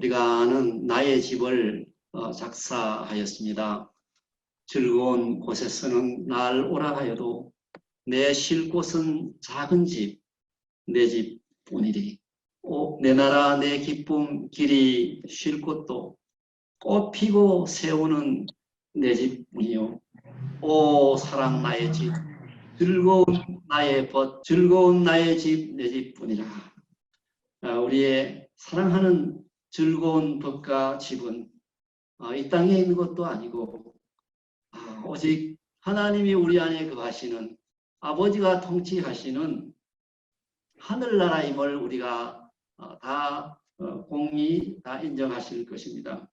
우리가 아는 나의 집을 어, 작사하였습니다. 즐거운 곳에서는 날 오라 하여도 내 쉴 곳은 작은 집, 내 집뿐이리. 오, 내 나라 내 기쁨 길이 쉴 곳도 꽃 피고 세우는 내 집뿐이요. 오 사랑 나의 집, 즐거운 나의 벗, 즐거운 나의 집, 내 집뿐이라. 아, 우리의 사랑하는 즐거운 법과 집은 아, 이 땅에 있는 것도 아니고 아, 오직 하나님이 우리 안에 거하시는 아버지가 통치하시는 하늘나라임을 우리가 어, 다 어, 공히 다 인정하실 것입니다.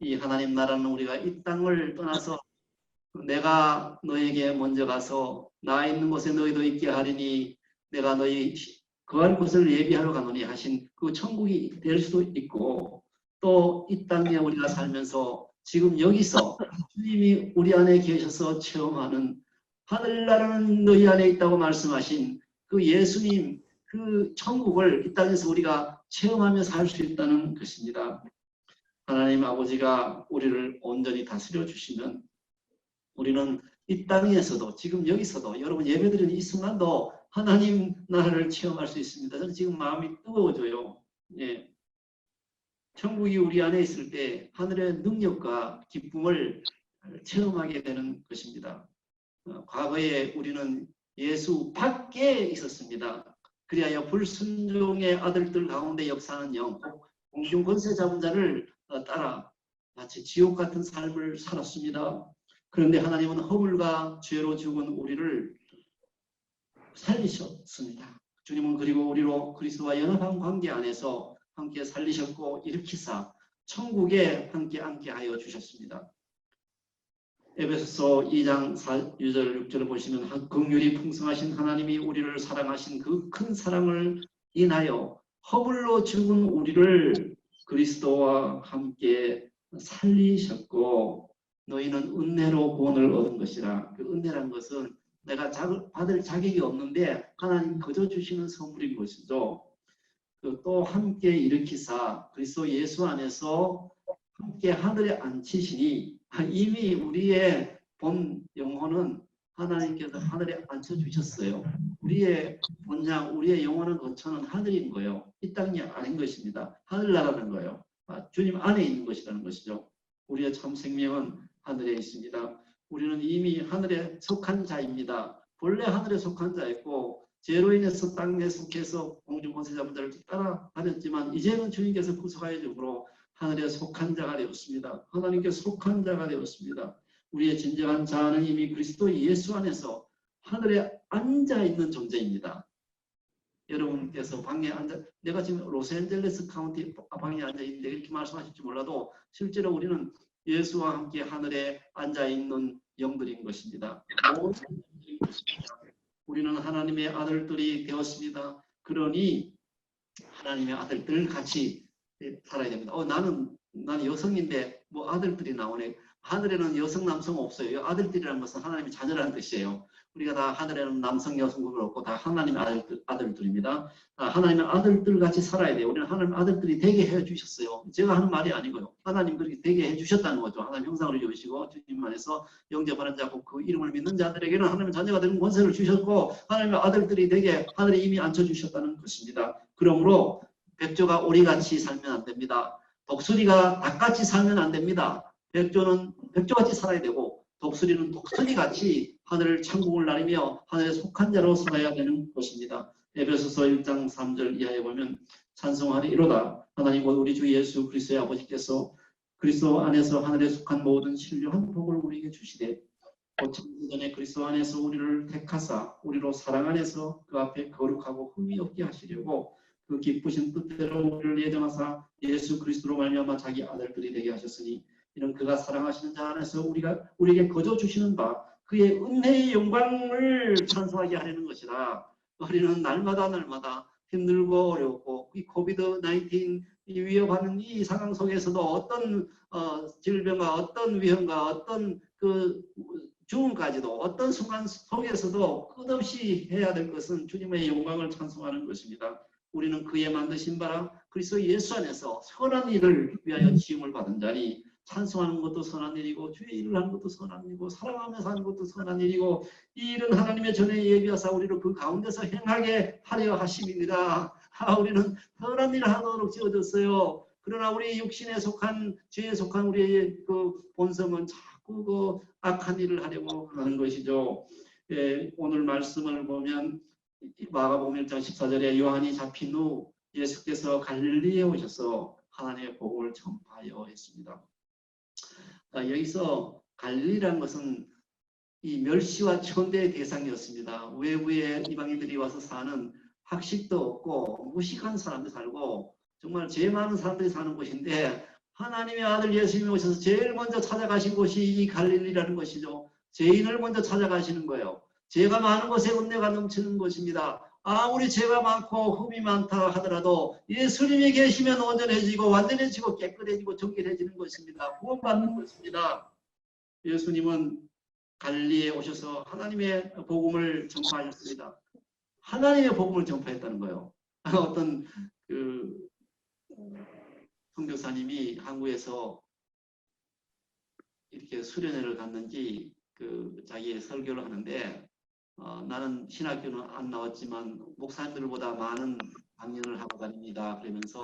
이 하나님 나라는 우리가 이 땅을 떠나서 내가 너에게 먼저 가서 나 있는 곳에 너희도 있게 하리니 내가 너희 거할 곳을 예비하러 가노니 하신 그 천국이 될 수도 있고 또 이 땅에 우리가 살면서 지금 여기서 주님이 우리 안에 계셔서 체험하는 하늘나라는 너희 안에 있다고 말씀하신 그 예수님 그 천국을 이 땅에서 우리가 체험하며 살 수 있다는 것입니다. 하나님 아버지가 우리를 온전히 다스려 주시면 우리는 이 땅에서도 지금 여기서도 여러분 예배드리는 이 순간도 하나님 나라를 체험할 수 있습니다. 저는 지금 마음이 뜨거워져요. 예. 천국이 우리 안에 있을 때 하늘의 능력과 기쁨을 체험하게 되는 것입니다. 어, 과거에 우리는 예수 밖에 있었습니다. 그리하여 불순종의 아들들 가운데 역사하는 영, 공중 권세 잡은 자를 어, 따라 마치 지옥 같은 삶을 살았습니다. 그런데 하나님은 허물과 죄로 죽은 우리를 살리셨습니다. 주님은 그리고 우리로 그리스도와 연합한 관계 안에서 함께 살리셨고 일으키사 천국에 함께 앉게 하여 주셨습니다. 에베소서 2장 4, 6절 6절을 보시면 긍휼이 풍성하신 하나님이 우리를 사랑하신 그 큰 사랑을 인하여 허물로 죽은 우리를 그리스도와 함께 살리셨고 너희는 은혜로 구원을 얻은 것이라 그 은혜란 것은 내가 받을 자격이 없는데 하나님 거저 주시는 선물인 것이죠. 또 함께 일으키사 그리스도 예수 안에서 함께 하늘에 앉히시니 이미 우리의 본 영혼은 하나님께서 하늘에 앉혀주셨어요. 우리의 본향, 우리의 영혼은 거처는 하늘인 거예요. 이 땅이 아닌 것입니다. 하늘나라는 거예요. 아, 주님 안에 있는 것이라는 것이죠. 우리의 참 생명은 하늘에 있습니다. 우리는 이미 하늘에 속한 자입니다. 본래 하늘에 속한 자였고 죄로 인해서 땅에 속해서 공중 권세자분들을 따라다녔지만 이제는 주님께서 구속하여 주므로 하늘에 속한 자가 되었습니다. 하나님께 속한 자가 되었습니다. 우리의 진정한 자는 이미 그리스도 예수 안에서 하늘에 앉아 있는 존재입니다. 여러분께서 방에 앉아 내가 지금 로스앤젤레스 카운티 방에 앉아 있는데 이렇게 말씀하실지 몰라도 실제로 우리는 예수와 함께 하늘에 앉아 있는 영들인 것입니다. 우리는 하나님의 아들들이 되었습니다. 그러니 하나님의 아들들 같이 살아야 됩니다. 어, 나는 나는 여성인데 뭐 아들들이 나오네. 하늘에는 여성 남성 없어요. 아들들이라는 것은 하나님의 자녀라는 뜻이에요. 우리가 다 하늘에는 남성 여성 구별 없고 다 하나님의 아들들, 아들들입니다. 다 하나님의 아들들 같이 살아야 돼요. 우리는 하나님 아들들이 되게 해 주셨어요. 제가 하는 말이 아니고요. 하나님 그렇게 되게 해 주셨다는 거죠. 하나님 형상을 입으시고 주님 안에서 영접하는 자고 그 이름을 믿는 자들에게는 하나님의 자녀가 되는 권세를 주셨고 하나님의 아들들이 되게 하늘에 이미 앉혀 주셨다는 것입니다. 그러므로 백조가 오리같이 살면 안 됩니다. 독수리가 닭같이 살면 안 됩니다. 백조는 백조같이 살아야 되고 독수리는 독수리같이 하늘을 창공을 나리며 하늘에 속한 자로 살아야 되는 것입니다. 에베소서 1장 3절 이하에 보면 찬송하리 이로다 하나님 곧 우리 주 예수 그리스도의 아버지께서 그리스도 안에서 하늘에 속한 모든 신령한 복을 우리에게 주시되 전에 그리스도 안에서 우리를 택하사 우리로 사랑 안에서 그 앞에 거룩하고 흠이 없게 하시려고 그 기쁘신 뜻대로 우리를 예정하사 예수 그리스도로 말미암아 자기 아들들이 되게 하셨으니 이는 그가 사랑하시는 자 안에서 우리가 우리에게 거저 주시는 바 그의 은혜의 영광을 찬송하게 하려는 것이라 우리는 날마다 날마다 힘들고 어렵고 이 코비드 19 위협하는 이 상황 속에서도 어떤 어, 질병과 어떤 위험과 어떤 그 죽음까지도 어떤 순간 속에서도 끝없이 해야 될 것은 주님의 영광을 찬송하는 것입니다. 우리는 그의 만드신 바라 그리스도 예수 안에서 선한 일을 위하여 지음을 받은 자니 찬송하는 것도 선한 일이고 주의 일을 하는 것도 선한 일이고 사랑하면서 하는 것도 선한 일이고 이 일은 하나님의 전에 예비하사 우리를 그 가운데서 행하게 하려 하심이니라. 아, 우리는 선한 일을 하도록 지어졌어요. 그러나 우리 육신에 속한 죄에 속한 우리의 그 본성은 자꾸 그 악한 일을 하려고 하는 것이죠. 예, 오늘 말씀을 보면 마가복음 1장 14절에 요한이 잡힌 후 예수께서 갈릴리에 오셔서 하나님의 복음을 전파하여 했습니다. 아, 여기서 갈릴리라는 것은 이 멸시와 천대의 대상이었습니다. 외부의 이방인들이 와서 사는 학식도 없고 무식한 사람들 살고 정말 죄 많은 사람들이 사는 곳인데 하나님의 아들 예수님이 오셔서 제일 먼저 찾아가신 곳이 이 갈릴리라는 것이죠. 죄인을 먼저 찾아가시는 거예요. 죄가 많은 곳에 은혜가 넘치는 곳입니다. 아무리 죄가 많고 흠이 많다 하더라도 예수님이 계시면 온전해지고 완전해지고 깨끗해지고 정결해지는 것입니다. 구원받는 것입니다. 예수님은 갈리에 오셔서 하나님의 복음을 전파하셨습니다. 하나님의 복음을 전파했다는 거예요. 어떤 그 성교사님이 한국에서 이렇게 수련회를 갔는지 그 자기의 설교를 하는데 어, 나는 신학교는 안 나왔지만 목사님들보다 많은 강연을 하고 다닙니다. 그러면서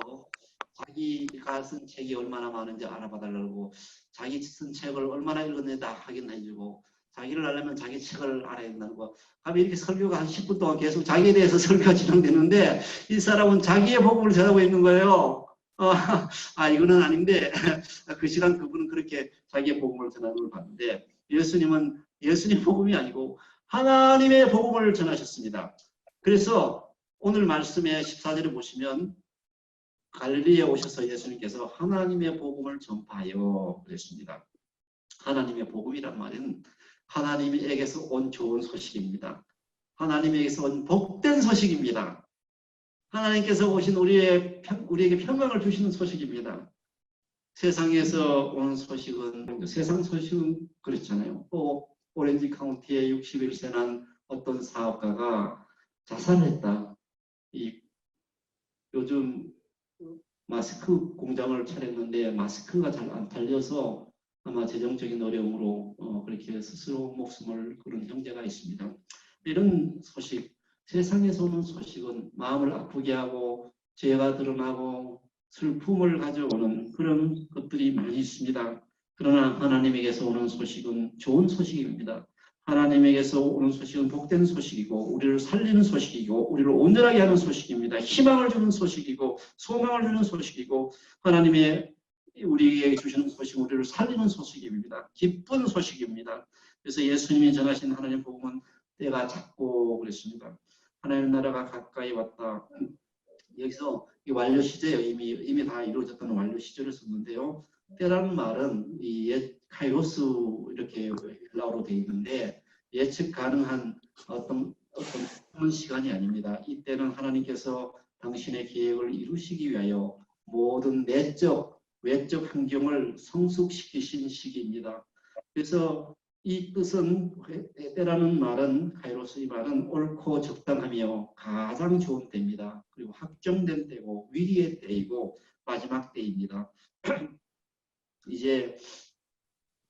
자기가 쓴 책이 얼마나 많은지 알아봐 달라고 자기 쓴 책을 얼마나 읽었는지 다 확인해 주고 자기를 알려면 자기 책을 알아야 된다고 하면 이렇게 설교가 한 10분 동안 계속 자기에 대해서 설교가 진행되는데 이 사람은 자기의 복음을 전하고 있는 거예요. 어, 아 이거는 아닌데 그 시간 그분은 그렇게 자기의 복음을 전하는 걸 봤는데 예수님은 예수님 복음이 아니고 하나님의 복음을 전하셨습니다. 그래서 오늘 말씀의 14절을 보시면 갈리에 오셔서 예수님께서 하나님의 복음을 전파하여 그랬습니다. 하나님의 복음이란 말은 하나님에게서 온 좋은 소식입니다. 하나님에게서 온 복된 소식입니다. 하나님께서 오신 우리의, 우리에게 평강을 주시는 소식입니다. 세상에서 온 소식은, 세상 소식은 그렇잖아요. 또 오렌지 카운티에 61세 난 어떤 사업가가 자살했다. 이 요즘 마스크 공장을 차렸는데 마스크가 잘 안 팔려서 아마 재정적인 어려움으로 어, 그렇게 스스로 목숨을 그런 형제가 있습니다. 이런 소식, 세상에서 오는 소식은 마음을 아프게 하고 죄가 드러나고 슬픔을 가져오는 그런 것들이 많이 있습니다. 그러나 하나님에게서 오는 소식은 좋은 소식입니다. 하나님에게서 오는 소식은 복된 소식이고 우리를 살리는 소식이고 우리를 온전하게 하는 소식입니다. 희망을 주는 소식이고 소망을 주는 소식이고 하나님의 우리에게 주시는 소식, 우리를 살리는 소식입니다. 기쁜 소식입니다. 그래서 예수님이 전하신 하나님 복음은 때가 작고 그랬습니다. 하나님 나라가 가까이 왔다. 여기서 이 완료 시제요. 이미 이미 다 이루어졌다는 완료 시제를 썼는데요. 때라는 말은 이 예, 카이로스 이렇게 헬라어로 되어 있는데 예측 가능한 어떤 어떤 시간이 아닙니다. 이때는 하나님께서 당신의 계획을 이루시기 위하여 모든 내적 외적 환경을 성숙시키신 시기입니다. 그래서 이 뜻은 때라는 말은 카이로스 이 말은 옳고 적당하며 가장 좋은 때입니다. 그리고 확정된 때고 위기의 때이고 마지막 때입니다. 이제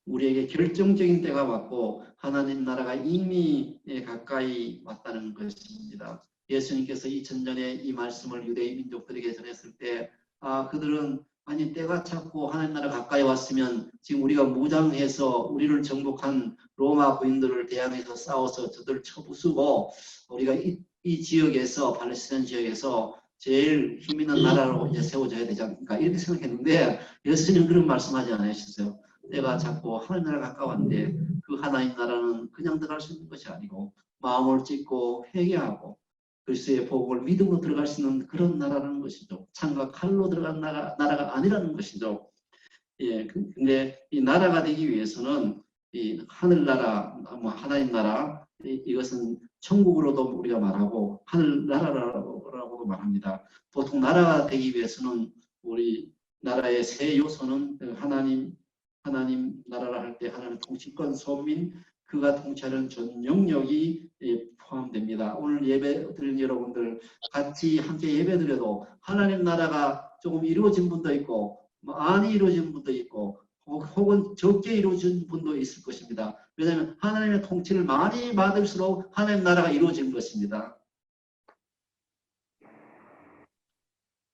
우리에게 결정적인 때가 왔고 하나님 나라가 이미 가까이 왔다는 것입니다. 예수님께서 2000년에 이 말씀을 유대인 민족들에게 전했을 때 아, 그들은 아니 때가 찼고 하나님 나라 가까이 왔으면 지금 우리가 무장해서 우리를 정복한 로마 부인들을 대항해서 싸워서 저들을 쳐부수고 우리가 이, 이 지역에서 팔레스타인 지역에서 제일 힘 있는 나라로 이제 세워져야 되지 않습니까? 이렇게 생각했는데 예수님 그런 말씀하지 않으셨어요. 때가 자꾸 하나님 나라 가까웠는데 그 하나님 나라는 그냥 들어갈 수 있는 것이 아니고 마음을 찢고 회개하고 그리스도의 복음을 믿음으로 들어갈 수 있는 그런 나라라는 것이죠. 창과 칼로 들어간 나라, 나라가 아니라는 것이죠. 예, 그, 근데 이 나라가 되기 위해서는 이 하늘나라, 뭐 하나님 나라 이, 이것은 천국으로도 우리가 말하고 하늘나라라고 도 말합니다. 보통 나라가 되기 위해서는 우리 나라의 세 요소는 하나님 하나님 나라를 할 때 하나님 통치권, 소민, 그가 통치하는 전 영역이 예, 포함됩니다. 오늘 예배 드린 여러분들 같이 함께 예배 드려도 하나님 나라가 조금 이루어진 분도 있고 뭐 많이 이루어진 분도 있고 혹- 혹은 적게 이루어진 분도 있을 것입니다. 왜냐하면 하나님의 통치를 많이 받을수록 하나님 나라가 이루어진 것입니다.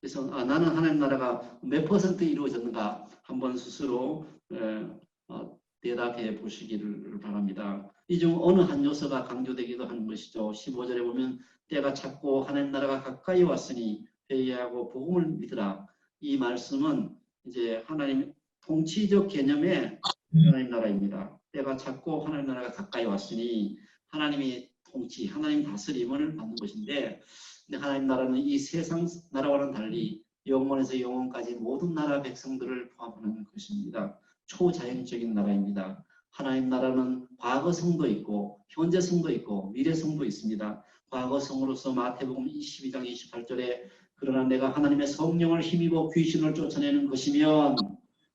그래서 아, 나는 하나님 나라가 몇 퍼센트 이루어졌는가 한번 스스로 에, 어, 대답해 보시기를 바랍니다. 이 중 어느 한 요소가 강조되기도 하는 것이죠. 15절에 보면 때가 찼고 하나님 나라가 가까이 왔으니 회개하고 복음을 믿으라. 이 말씀은 이제 하나님 통치적 개념의 하나님 나라입니다. 때가 찼고 하나님 나라가 가까이 왔으니 하나님이 통치, 하나님 다스림을 받는 것인데 근데 하나님 나라는 이 세상 나라와는 달리 영원에서 영원까지 모든 나라 백성들을 포함하는 것입니다. 초자연적인 나라입니다. 하나님 나라는 과거성도 있고 현재성도 있고 미래성도 있습니다. 과거성으로서 마태복음 22장 28절에 그러나 내가 하나님의 성령을 힘입어 귀신을 쫓아내는 것이면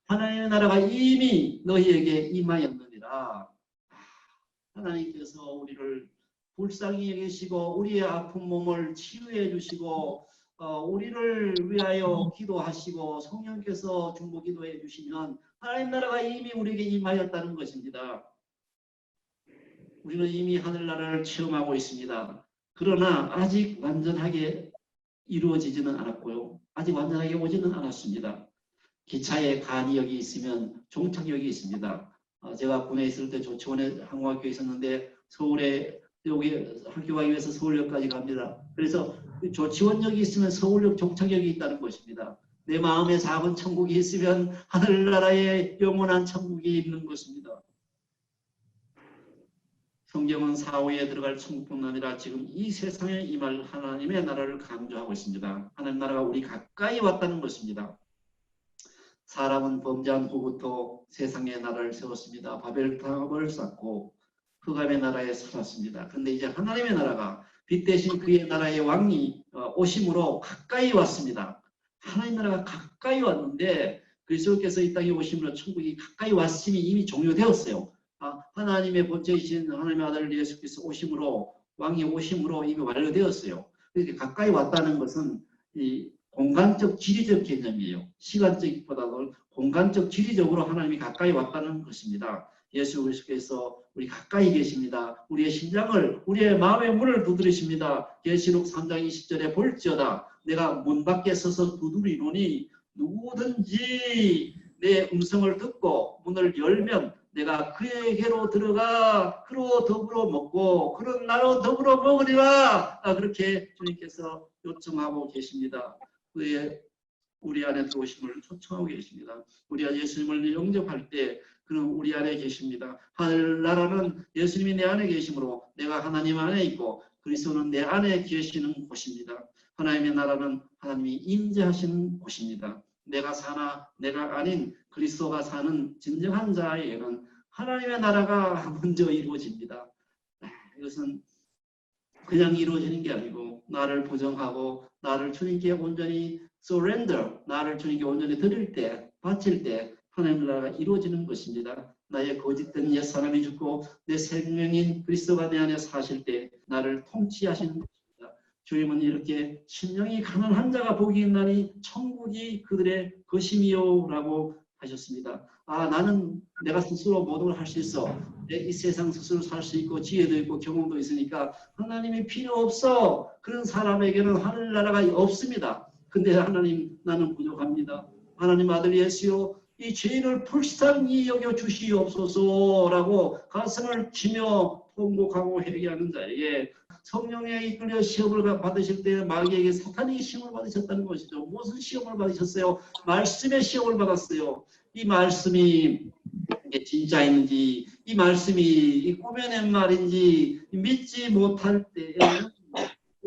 하나님의 나라가 이미 너희에게 임하였느니라. 하나님께서 우리를 불쌍히 여기시고 우리의 아픈 몸을 치유해 주시고 어, 우리를 위하여 기도하시고 성령께서 중보 기도해 주시면 하나님 나라가 이미 우리에게 임하였다는 것입니다. 우리는 이미 하늘나라를 체험하고 있습니다. 그러나 아직 완전하게 이루어지지는 않았고요. 아직 완전하게 오지는 않았습니다. 기차에 간이역이 있으면 종착역이 있습니다. 어, 제가 군에 있을 때 조치원에 항공학교에 있었는데 서울에 여기 학교 가기 위해서 서울역까지 갑니다. 그래서 그 조치원역이 있으면 서울역 종착역이 있다는 것입니다. 내 마음에 작은 천국이 있으면 하늘나라에 영원한 천국이 있는 것입니다. 성경은 사후에 들어갈 천국뿐 아니라 지금 이 세상에 임할 하나님의 나라를 강조하고 있습니다. 하나님 나라가 우리 가까이 왔다는 것입니다. 사람은 범죄한 후부터 세상의 나라를 세웠습니다. 바벨탑을 쌓고 흑암의 나라에 살았습니다. 그런데 이제 하나님의 나라가 빛 대신 그의 나라의 왕이 어, 오심으로 가까이 왔습니다. 하나님 나라가 가까이 왔는데 그리스도께서 이 땅에 오심으로 천국이 가까이 왔음이 이미 종료되었어요. 아, 하나님의 본체이신 하나님의 아들 예수께서 오심으로 왕이 오심으로 이미 완료되었어요. 이렇게 가까이 왔다는 것은 이 공간적 지리적 개념이에요. 시간적보다도 공간적 지리적으로 하나님이 가까이 왔다는 것입니다. 예수 그리스도께서 우리 가까이 계십니다. 우리의 심장을 우리의 마음의 문을 두드리십니다. 계시록 3장 20절에 볼지어다 내가 문 밖에 서서 두드리노니 누구든지 내 음성을 듣고 문을 열면 내가 그에게로 들어가 그로 더불어 먹고 그런 나로 더불어 먹으리라 아, 그렇게 주님께서 요청하고 계십니다. 그의 우리 안에 들어오심을 초청하고 계십니다. 우리가 예수님을 영접할 때 그는 우리 안에 계십니다. 하늘나라는 예수님이 내 안에 계심으로 내가 하나님 안에 있고 그리스도는 내 안에 계시는 곳입니다. 하나님의 나라는 하나님이 임재하시는 곳입니다. 내가 사나 내가 아닌 그리스도가 사는 진정한 자에게는 하나님의 나라가 먼저 이루어집니다. 네, 이것은 그냥 이루어지는 게 아니고 나를 부정하고 나를 주님께 온전히 surrender, 나를 주님께 온전히 드릴 때, 바칠 때 하나님 나라가 이루어지는 것입니다. 나의 거짓된 옛 사람이 죽고 내 생명인 그리스도가 내 안에 사실 때 나를 통치하시는 것입니다. 주님은 이렇게 심령이 가난한 자가 복이 있나니 천국이 그들의 것임이요라고 하셨습니다. 아 나는 내가 스스로 모든 걸 할 수 있어. 내이 세상 스스로 살 수 있고 지혜도 있고 경험도 있으니까 하나님이 필요 없어. 그런 사람에게는 하늘나라가 없습니다. 근데 하나님 나는 부족합니다. 하나님 아들 예수요 이 죄인을 불쌍히 여겨 주시옵소서라고 가슴을 치며 통곡하고 회개하는 자에게 성령에 이끌려 시험을 받으실 때 마귀에게 사탄이 시험을 받으셨다는 것이죠. 무슨 시험을 받으셨어요? 말씀의 시험을 받았어요. 이 말씀이 진짜인지 이 말씀이 이 꾸며낸 말인지 믿지 못할 때에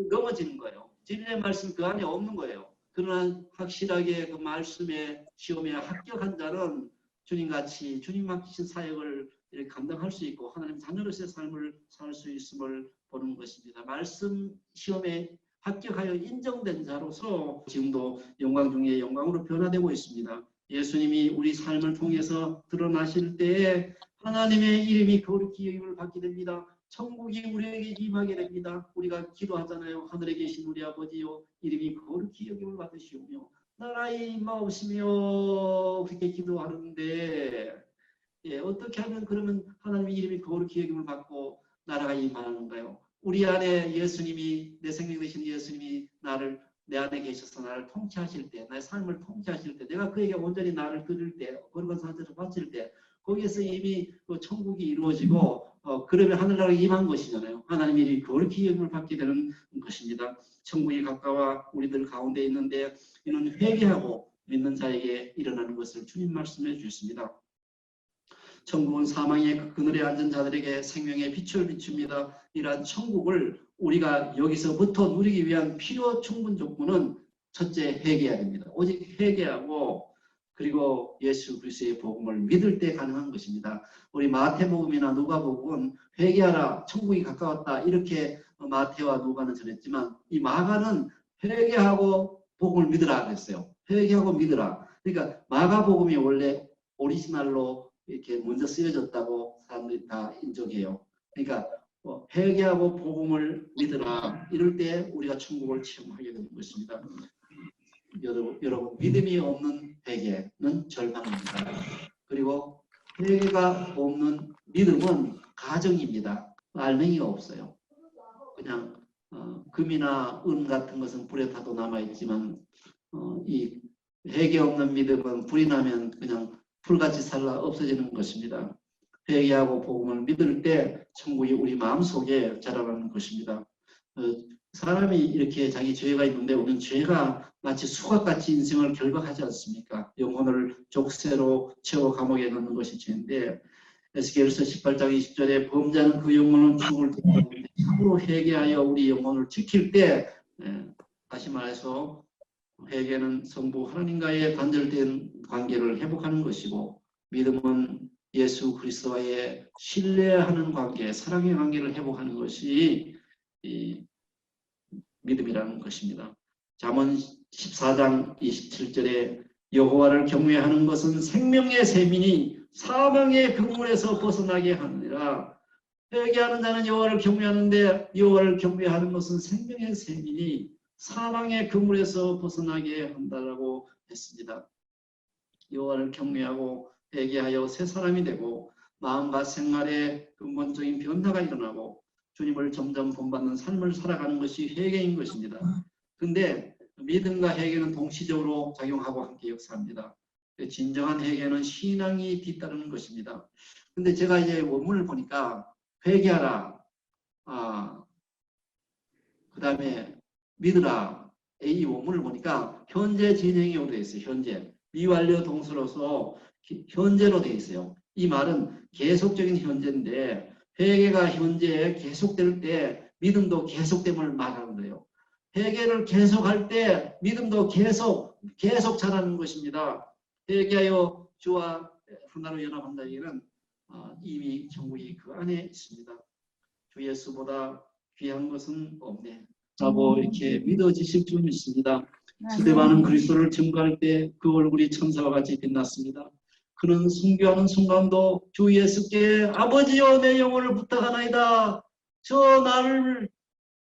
넘어지는 거예요. 진리의 말씀 그 안에 없는 거예요. 그러나 확실하게 그 말씀의 시험에 합격한 자는 주님같이 주님 맡기신 사역을 감당할 수 있고 하나님 자녀로서의 삶을 살 수 있음을 보는 것입니다. 말씀 시험에 합격하여 인정된 자로서 지금도 영광 중에 영광으로 변화되고 있습니다. 예수님이 우리 삶을 통해서 드러나실 때에 하나님의 이름이 거룩히 여김을 받게 됩니다. 천국이 우리에게 임하게 됩니다. 우리가 기도하잖아요. 하늘에 계신 우리 아버지요 이름이 거룩히 여김을 받으시오며 나라의 임하옵시며 그렇게 기도하는데 예, 어떻게 하면 그러면 하나님의 이름이 거룩히 여김을 받고 나라가 임하는가요? 우리 안에 예수님이 내 생명 되신 예수님이 나를 내 안에 계셔서 나를 통치하실 때, 나의 삶을 통치하실 때, 내가 그에게 온전히 나를 드릴 때, 거룩한 상태로 바칠 때, 거기에서 이미 그 천국이 이루어지고, 어, 그러면 하늘나라가 임한 것이잖아요. 하나님의 이름이 그렇게 여김을 받게 되는 것입니다. 천국이 가까워 우리들 가운데 있는데, 이는 회개하고 믿는 자에게 일어나는 것을 주님 말씀해 주셨습니다. 천국은 사망의 그 그늘에 앉은 자들에게 생명의 빛을 비춥니다. 이러한 천국을 우리가 여기서부터 누리기 위한 필요 충분 조건은 첫째 회개해야 됩니다. 오직 회개하고 그리고 예수 그리스도의 복음을 믿을 때 가능한 것입니다. 우리 마태복음이나 누가복음은 회개하라 천국이 가까웠다 이렇게 마태와 누가는 전했지만 이 마가는 회개하고 복음을 믿으라 그랬어요. 회개하고 믿으라. 그러니까 마가복음이 원래 오리지널로 이렇게 먼저 쓰여졌다고 사람들이 다 인정해요. 그러니까 뭐 회개하고 복음을 믿으라 이럴 때 우리가 천국을 체험하게 되는 것입니다. 여러분, 여러분 믿음이 없는 회개는 절망입니다. 그리고 회개가 없는 믿음은 가정입니다. 알맹이가 없어요. 그냥 어, 금이나 은 같은 것은 불에 타도 남아 있지만 어, 이 회개 없는 믿음은 불이 나면 그냥 불같이 살라 없어지는 것입니다. 회개하고 복음을 믿을 때 천국이 우리 마음속에 자라나는 것입니다. 어, 사람이 이렇게 자기 죄가 있는데 우리는 죄가 마치 수갑같이 인생을 결박하지 않습니까? 영혼을 족쇄로 채워 감옥에 넣는 것이 죄인데 에스겔서 18장 20절에 범자는 그 영혼은 죽을 때 참으로 회개하여 우리 영혼을 지킬 때 예, 다시 말해서 회개는 성부 하나님과의 단절된 관계를 회복하는 것이고 믿음은 예수 그리스도와의 신뢰하는 관계, 사랑의 관계를 회복하는 것이 이 믿음이라는 것입니다. 잠언 14장 27절에 여호와를 경외하는 것은 생명의 셈이니 사망의 그물에서 벗어나게 하느니라. 회개하는 자는 여호와를 경외하는데 여호와를 경외하는 것은 생명의 셈이니 사망의 그물에서 벗어나게 한다라고 했습니다. 여호와를 경외하고 회개하여 새 사람이 되고 마음과 생활에 근본적인 변화가 일어나고 주님을 점점 본받는 삶을 살아가는 것이 회개인 것입니다. 근데 믿음과 회개는 동시적으로 작용하고 함께 역사합니다. 진정한 회개는 신앙이 뒤따르는 것입니다. 근데 제가 이제 원문을 보니까 회개하라, 아, 그 다음에 믿으라, 이 원문을 보니까 현재 진행형으로 되어 있어요. 현재. 미완료 동사로서 현재로 되어 있어요. 이 말은 계속적인 현재인데 회개가 현재에 계속될 때 믿음도 계속됨을 말하는 거예요. 회개를 계속할 때 믿음도 계속 계속 자라는 것입니다. 회개하여 주와 하나로 연합한다 얘기는 어, 이미 천국이 그 안에 있습니다. 주 예수보다 귀한 것은 없네. 라고 이렇게 믿어지실 줄 믿습니다. 스데반은 그리스도를 증거할 때 그 얼굴이 천사와 같이 빛났습니다. 그는 순교하는 순간도 주 예수께 아버지여 내 영혼을 부탁하나이다. 저 나를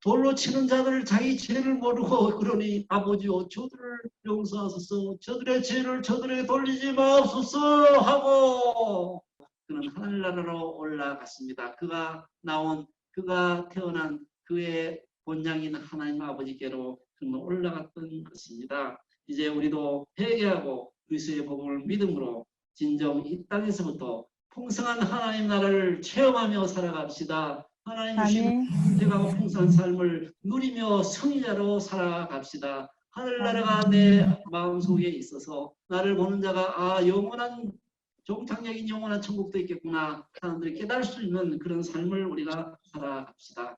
돌로 치는 자들 자기 죄를 모르고 그러니 아버지여 저들을 용서하소서 저들의 죄를 저들에게 돌리지 마옵소서 하고 그는 하늘나라로 올라갔습니다. 그가 나온 그가 태어난 그의 본향인 하나님 아버지께로 그는 올라갔던 것입니다. 이제 우리도 회개하고 그리스도의 복음을 믿음으로 진정 이 땅에서부터 풍성한 하나님 나라를 체험하며 살아갑시다. 하나님 주신 선택하고 풍성한 삶을 누리며 성의자로 살아갑시다. 하늘나라가 내 마음속에 있어서 나를 보는 자가 아 영원한 종착역인 영원한 천국도 있겠구나 사람들이 깨달을 수 있는 그런 삶을 우리가 살아갑시다.